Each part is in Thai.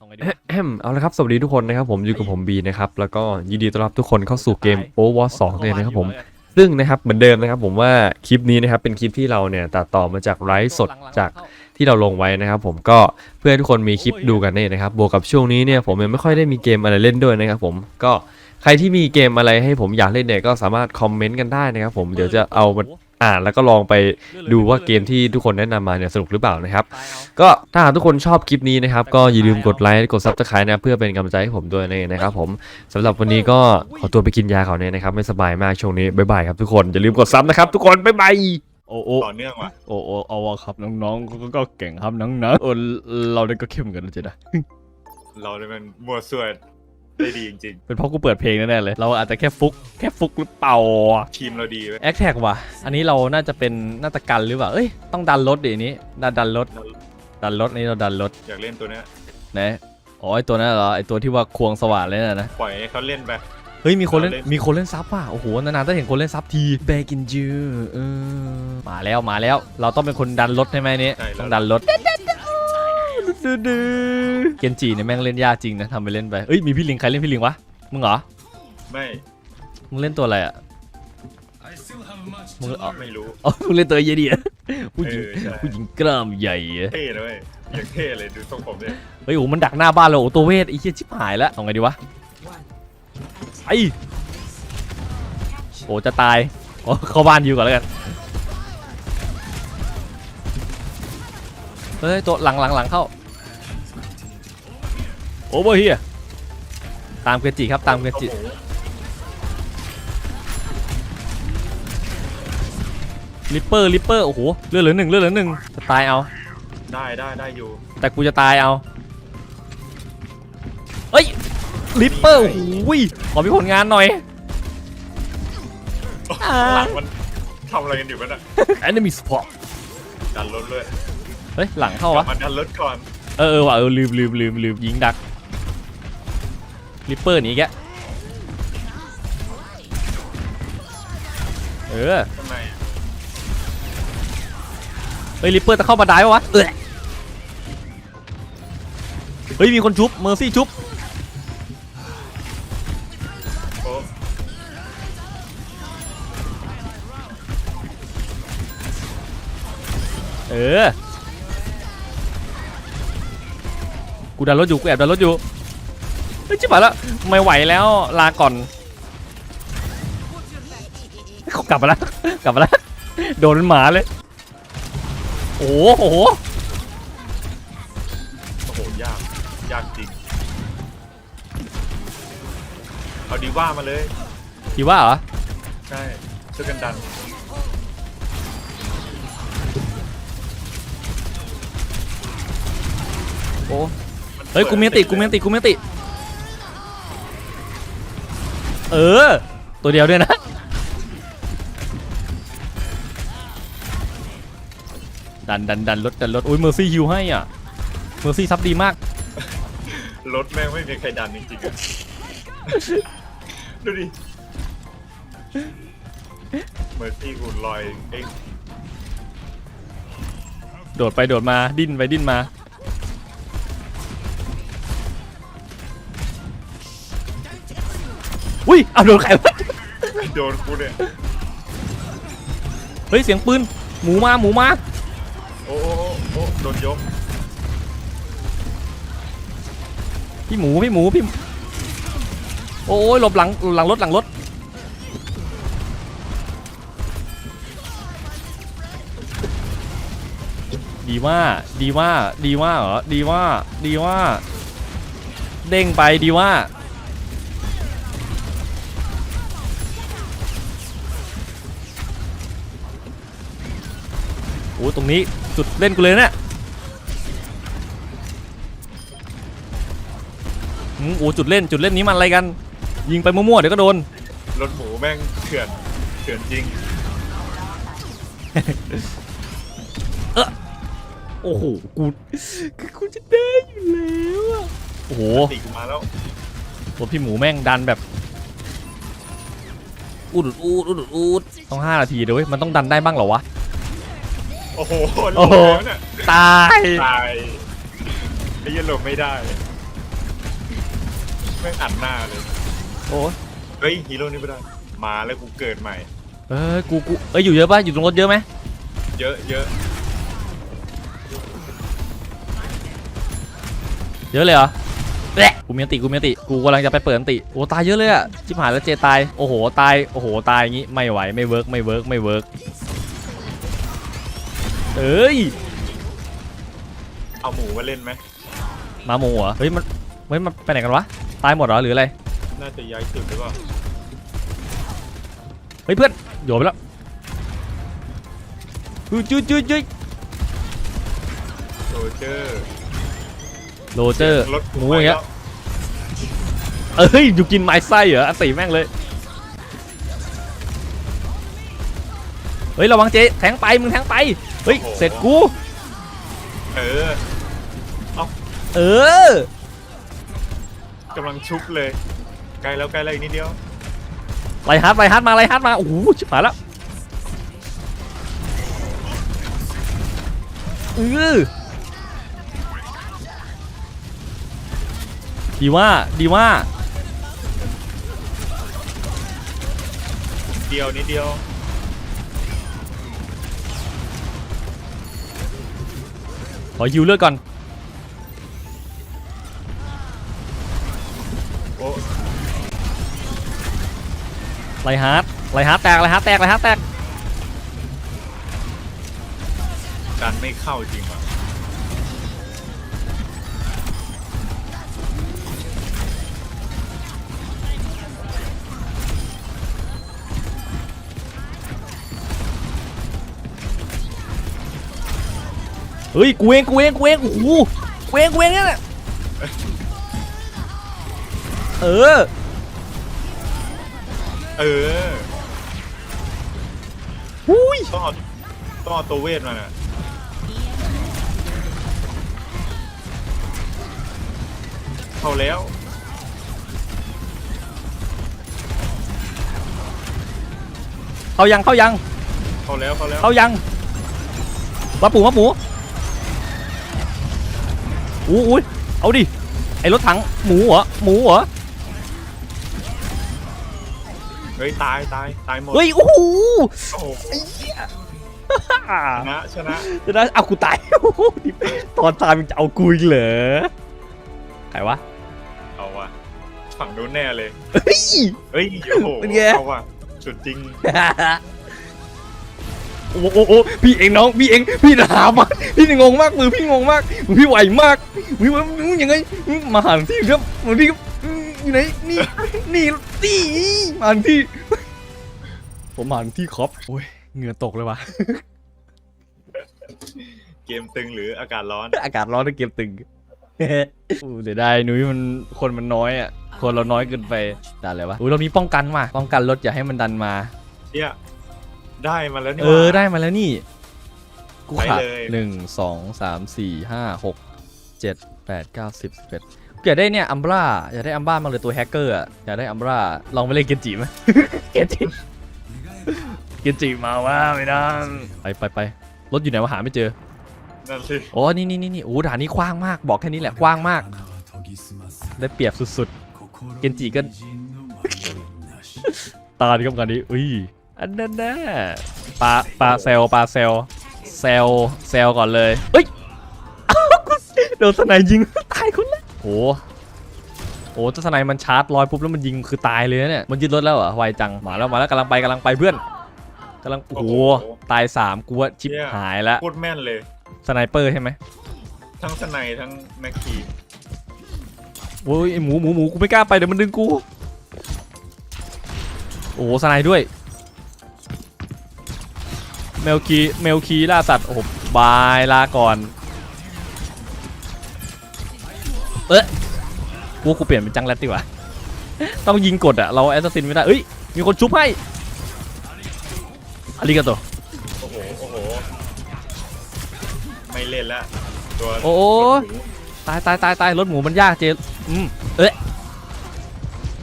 เอาไงดีวะแอมเอาละครับ สวัสดีทุกคนนะครับ ผมอยู่กับผมบีนะครับ แล้วก็ยินดีต้อนรับทุกคนเข้าสู่เกม Overwatch 2เลยนะครับผม ซึ่งนะครับเหมือนเดิมนะครับ ผมว่าคลิปนี้นะครับเป็นคลิปที่เราเนี่ยตัดต่อมาจากไลฟ์สดจากที่เราลงไว้นะครับ ผมก็เพื่อให้ทุกคนมีคลิปดูกันเนี่ยนะครับบวกกับช่วงนี้เนี่ยผมยังไม่ค่อยได้มีเกมอะไรเล่นด้วยนะครับ ผมก็ใครที่มีเกมอะไรให้ผมอยากเล่นเนี่ยก็สามารถคอมเมนต์กันได้นะครับ ผมเดี๋ยวจะเอามา อ่านแล้วก็ลองไปดูว่าเกมที่ทุกคนแนะนำมาเนี่ยสนุกหรือเปล่านะครับ ก็ถ้าหากทุกคนชอบคลิปนี้นะครับ ก็อย่าลืมกดไลค์กดซับสไครต์นะเพื่อเป็นกำลังใจให้ผมด้วยนะครับผมสำหรับวันนี้ก็ขอตัวไปกินยาก่อนเนี่ยนะครับไม่สบายมากช่วงนี้บ๊ายบายครับทุกคนอย่าลืมกดซับนะครับทุกคนบ๊ายบายโอ้โอ้ต่อเนื่องว่ะโอ้โอ้เอาวะครับน้องๆก็ก็เก่งครับน้องๆเออเราได้ก็เข้มกันนะเจ๊นะเราเนี่ยมันมัวส่วน ได้ดีจริงเป็นเพราะกูเปิดเพลงแน่ๆเลย เราอาจจะแค่ฟุก แค่ฟุกหรือเปล่าๆ ทีมเราดีเว้ยแอคแท็กว่ะ อันนี้เราน่าจะเป็นนาฏกันหรือเปล่า เอ้ย ต้องดันรถดิอันนี้ดันดันรถ ดันรถนี่เราดันรถอยากเล่นตัวเนี้ยนะอ๋อไอตัวนั้นเหรอ ไอตัวที่ว่าควงสว่านเลยน่ะนะ ปล่อยให้เขาเล่นไป เฮ้ยมีคนเล่นเราเล่น มีคนเล่นซับว่ะโอ้โหนานๆจะเห็นคนเล่นซับทีแบกินจูเออมาแล้วมาแล้ว เราต้องเป็นคนดันรถใช่ไหมอันนี้ต้องดันรถ เกนจิเนี่ยแม่งเล่นยากจริงนะทำไปเล่นไปเอ้ยมีพี่ลิงใครเล่นพี่ลิงวะมึงเหรอไม่มึงเล่นตัวอะไรอะมึงอ๋อไม่รู้อ๋อมึงเล่นตัวเยดีอะผู้หญิงเออใช่ผู้หญิงกล้ามใหญ่อะเท่นะเว้ยอย่างเท่เลยดูทรงผมเนี่ยเฮ้ยโอ้โหมันดักหน้าบ้านเราโอ้ตัวเวทไอ้เหี้ยชิบหายแล้วเอาไงดีวะไอ้โอ้จะตายอ๋อเข้าบ้านอยู่ก่อนแล้วกันเฮ้ยตัวหลังหลังหลังเข้า โอเวอร์เฮียตามเกจิครับตามเกจิข้าวหมูลิปเปอร์ลิปเปอร์โอ้โหเลือดเหลือหนึ่งเลือดเหลือหนึ่งจะตายเอา ได้ได้ได้อยู่ แต่กูจะตายเอาเอ้ยลิปเปอร์โอ้โหขอมีผลงานหน่อยอ่าหลังมันทำอะไรกันอยู่กันอะ enemy spot ดันรถเลยเฮ้ยหลังเข้าวะมันดันรถก่อนเออเออว่ะเออลืมลืมลืมลืมยิงดัก ลิปเปอร์หนีแกเออทำไมเฮ้ยลิปเปอร์จะเข้ามาได้ปะวะเออเฮ้ยมีคนชุบเมอร์ซี่ชุบโอ้เออ กูดันรถอยู่ กูแอบดันรถอยู่ ฮ้ยชิบหายแล้วไม่ไหวแล้วลาก่อนเขากลับมาแล้วกลับมาแล้วโดนเป็นหมาเลย โอ้โหโอ้โหยากยากจริงเอาดีว่ามาเลยคิดว่าเหรอใช่ช่วยกันดันโอ้เฮ้ยกูเมียติกูเมียติกูเมียติ เออ ตัวเดียวด้วยนะ ดันดันดันรถดันรถอุ้ยเมอร์ซี่ฮิวให้อะเมอร์ซี่ซับดีมาก รถแม่งไม่มีใครดันจริงๆอะดูดิเมอร์ซี่กูลอยเองโดดไปโดดมาดิ้นไปดิ้นมา อุ้ยเอาโดนใครวะโดนกูเนี่ยเฮ้ยเสียงปืนหมูมาหมูมาโอ้โอ้โอ้โอ้โดนยกพี่หมูพี่หมูพี่หมูโอ้ยหลบหลังหลังรถหลังรถดีว่าดีว่าดีว่าเหรอดีว่าดีว่าเด้งไปดีว่า อ้ตรงนี้จุดเล่นกูเลยเนี่ยอืมโอ้จุดเล่นจุดเล่นนี้มันอะไรกัน ยิงไปมั่วๆเดี๋ยวก็โดนรถหมูแม่งเถื่อนเถื่อนจริงโอ้โหกูคือกูจะได้อยู่แล้วอะโอ้โหตีกูมาแล้วตัวพี่หมูแม่งดันแบบอูดอูดอูดอูดต้องห้านาทีเดี๋ยวเว้ยมันต้องดันได้บ้างเหรอวะโอ้โหโอ้โห ลงแล้วเนี่ยตาย ตายไอ้เหี้ยันหลบไม่ได้แม่งอัดหน้าเลยโอ้ยเฮ้ยฮีโร่นี่ไม่ได้ มาแล้วกูเกิดใหม่ เอ้ยกูกูเอ้ยอยู่เยอะปะอยู่ตรงรถเยอะไหมเยอะเยอะเยอะเลยเหรอแหละกูมีอันติกูมีอันติกูกำลังจะไปเปิดอันติโอ้ตายเยอะเลยอะชิบหายแล้วเจตายโอ้โหตายโอ้โหตายอย่างงี้ไม่ไหวไม่เวิร์กไม่เวิร์กไม่เวิร์ก เอ้ย เอาหมูมาเล่นไหม มาโมเหรอ เฮ้ยมัน เฮ้ยมันไปไหนกันวะ ตายหมดเหรอหรืออะไร น่าจะย้ายจุดหรือเปล่า เฮ้ยเพื่อนโยนไปแล้วจุ๊ยจุ๊ยจุ๊ยจุ๊ยโรเจอร์โรเจอร์รถหมูอย่างเงี้ย เอ้ยอยู่กินไม้ไส้เหรออันติแม่งเลย เฮ้ยระวังเจ๊แทงไปมึงแทงไป เฮ้ย เสร็จกู เออเออกำลังชุบเลยใกล้แล้วใกล้แล้วอีกนิดเดียว ไล่ฮาร์ดไล่ฮาร์ดมาไล่ฮาร์ดมา โอ้โหชิบหายแล้วเออดีว่าดีว่าเดียวนิดเดียว อฮิวเลือดก่อนโอ้ไล่ฮาร์ดไล่ฮาร์ดแตกไล่ฮาร์ดแตกไล่ฮาร์ดแตกดันไม่เข้าจริงว่ะ ฮ้ยกูเองกูเองกูเองโอ้โหกูเองกูเองเนี่ยน่ะเออ เออหุ้ยต้องเอาต้องเอาตัวเวทมาน่ะเข้าแล้ว เข้ายังเข้ายังเข้าแล้วเข้าแล้วเข้ายังมาปูมาปู อู้อุ้ยเอาดิ ไอรถถังหมูเหรอ หมูเหรอ เฮ้ยตายตายตายหมดเฮ้ย โอ้โหโอ้โหอ่าชนะชนะจะได้เอากูตายโอ้โหดิตอนตายมึงจะเอากูอีกเหรอ ใครวะ เอาว่ะฝั่งนู้นแน่เลย เฮ้ย เฮ้ยโอ้โหเป็นไง เอาว่ะสุดจริง โอ้โหโอ้โหพี่เองน้องพี่เองพี่ถามมากพี่งงมากมือพี่งงมากมือพี่ไหวมากมือมือยังไงมาหันที่ครับมือพี่อยู่ไหนนี่นี่นี่มาหันที่ ผมหันที่ครอปโอ้ยเหงื่อตกเลยวะเกมตึงหรืออากาศร้อน อากาศร้อนแล้วเกมตึงอู้เดี๋ยวได้นุ้ยมันคนมันน้อยอะคนเราน้อยเกินไปดันอะไรวะอุ้ยเรามีป้องกันว่ะป้องกันรถอย่าให้มันดันมาเนี่ย ได้มาแล้วนี่เออว่ะได้มาแล้วนี่ กูขาดไปเลย หนึ่งสองสามสี่ห้าหกเจ็ดแปดเก้าสิบสิบเอ็ดอยากได้เนี่ยอัมบราอยากได้อัมบรามาเลยตัวแฮกเกอร์อะอยากได้อัมบราลองไปเล่นเกนจิไหม เกนจิเกนจิมาว่าไม่ได้ไปไปไปรถอยู่ไหนวะหาไม่เจอนั่นสิโอ้นี่นี่นี่นี่โอ้ด่านนี้กว้างมาก บอกแค่นี้แหละกว้างมาก ได้เปรียบสุดๆเกนจิก็ตาดีกับกันนี้อุ้ย อันนั้นน่ะปลาปลาเซลปลาเซลเซลเซลก่อนเลยเฮ้ยโดนสไนยิงตายคนละโอ้โอ้ถ้าสไนมันชาร์จลอยปุ๊บแล้วมันยิงคือตายเลยนะเนี่ยมันยึดรถแล้วเหรอไวจังมาแล้วมาแล้วกำลังไปกำลังไปเพื่อนกำลังโอ้โหตายสามกูว่าชิปหายแล้วโคตรแม่นเลยสไนเปอร์ใช่ไหมทั้งสไนด์ทั้งแม็กกี้โอ้ยไอ้หมูหมูหมูกูไม่กล้าไปเดี๋ยวมันดึงกูโอ้โหสไนด้วย เมลคีเมลคีล่าสัตว์ โอ้โหบายลาก่อน เอ๊ะกูว่ากูเปลี่ยนเป็นจังแรดดีกว่า ต้องยิงกดอะเราแอสซัสซินไม่ได้เอ้ย มีคนชุบให้อาริกาโตโอ้โห โอ้โห ไม่เล่นแล้วตัวโอ้โหตายตายตายตายรถหมูมันยากเจอืมเอ๊ะ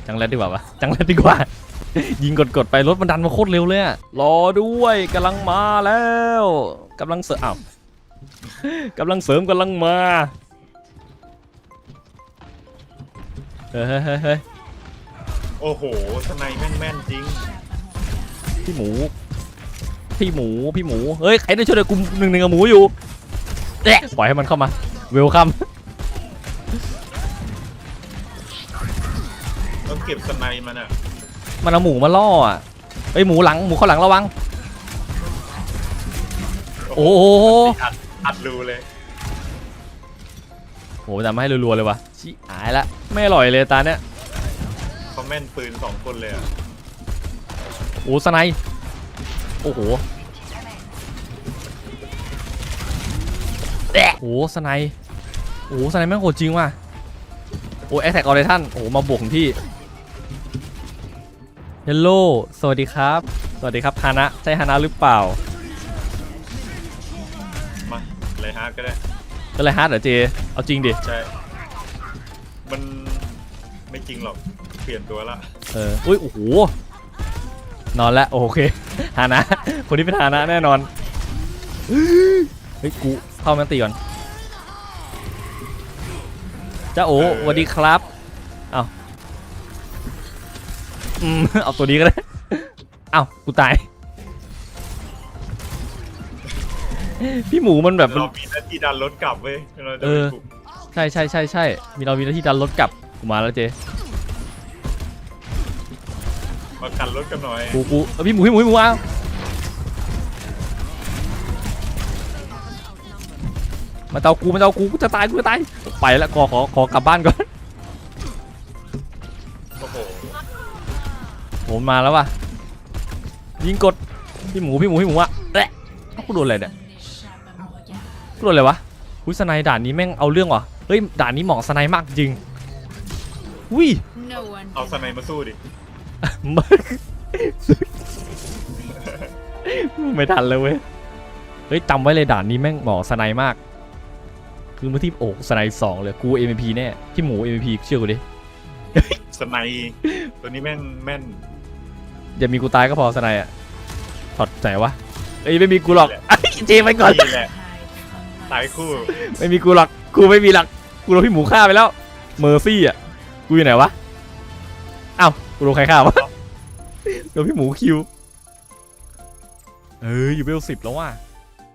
จังแรดดีกว่าปะจังแรดดีกว่า ยิงกดกดๆไปรถมันดันมาโคตรเร็วเลยอะรอด้วยกำลังมาแล้วกำลังเสริมอ้าวกำลังเสริมกำลังมาเอฮ้ยเฮ้ยเฮ้ยเฮ้ยโอ้โหสไนแม่นแม่นๆจริง พี่หมู พี่หมูพี่หมูเฮ้ยใครได้ช่วยเดี๋ยวกูหนึ่งหนึ่งกับหมูอยู่แอะปล่อยให้มันเข้ามาเวลคัมต้องเก็บสไนมันอะ มันเอาหมูมาล่ออะเฮ้ยหมูหลังหมูเข้าหลังระวัง โอ้โหอัดอัดรูเลยโหจำมาให้รัวๆเลยวะชิหายละไม่อร่อยเลยตาเนี้ยเขาแม่นปืนสองคนเลยอะโอ้สไนด์โอ้โหแอะโอ้สไนด์โอ้สไนด์แม่งโหดจริงว่ะโอ้แอคแท็กออเรทันโอ้มาบวกถึงที่ เฮลโลสวัสดีครับ สวัสดีครับฮานะ ใช่ฮานะหรือเปล่า มาเลยฮะก็ได้ก็เลยฮาร์ดเหรอเจ เอาจริงดิ ใช่ มันไม่จริงหรอก เปลี่ยนตัวละ เออ อุ้ย โอ้โห นอนแล้วโอเค ฮานะ คนนี้เป็นฮานะแน่นอน เฮ้ย กูเข้าแมนตีก่อนจ้าโอสวัสดีครับ เอา อืมเอาตัวนี้ก็ได้เอากูตาย พี่หมูมันแบบมัน เรามีหน้าที่ดันรถกลับเว้ยเราจะเอไปอ บุกใช่ใช่ใช่ใช่มีเรามีหน้าที่ดันรถกลับกูมาแล้วเจมากันรถกันหน่อยกูกูเอ้ยพี่หมูพี่หมูพี่หมูเอามาเตากูมาเตากูกูจะตายกูจะตายไปแล้วขอขอขอกลับบ้านก่อน มมาแล้วว่ะยิงกดพี่หมูพี่หมูพี่หมูอะแอะเอ้ากูโดนอะไรเนี่ยกูโดนอะไรวะอุ้ยสไนด์ด่านนี้แม่งเอาเรื่องว่ะเฮ้ยด่านนี้เหมาะสไนด์มากจริงอุ้ย No one เอาสไนมาสู้ดิไม่ทันเลยเว้ยเฮ้ยจำไว้เลยด่านนี้แม่งเหมาะสไนด์มาก คือเมื่อที่โอ้สไนด์สองเลยกู MVP แน่พี่หมู MVP เชื่อกูดิสไนตัวนี้แม่งแม่น อย่ามีกูตายก็พอสไนด์อะถอดใจวะเอ้ยไม่มีกูหรอกไอ้เจไปก่อน นี่แหละตายคู่ไม่มีกูหรอกกูไม่มีหลัก กูโดนพี่หมูฆ่าไปแล้ว เมอร์ซี่อะ กูอยู่ไหนวะอ้าวกูโดนใครฆ่าวะโดนพี่หมูคิว เอ้ยอยู่เวลสิบแล้วว่ะ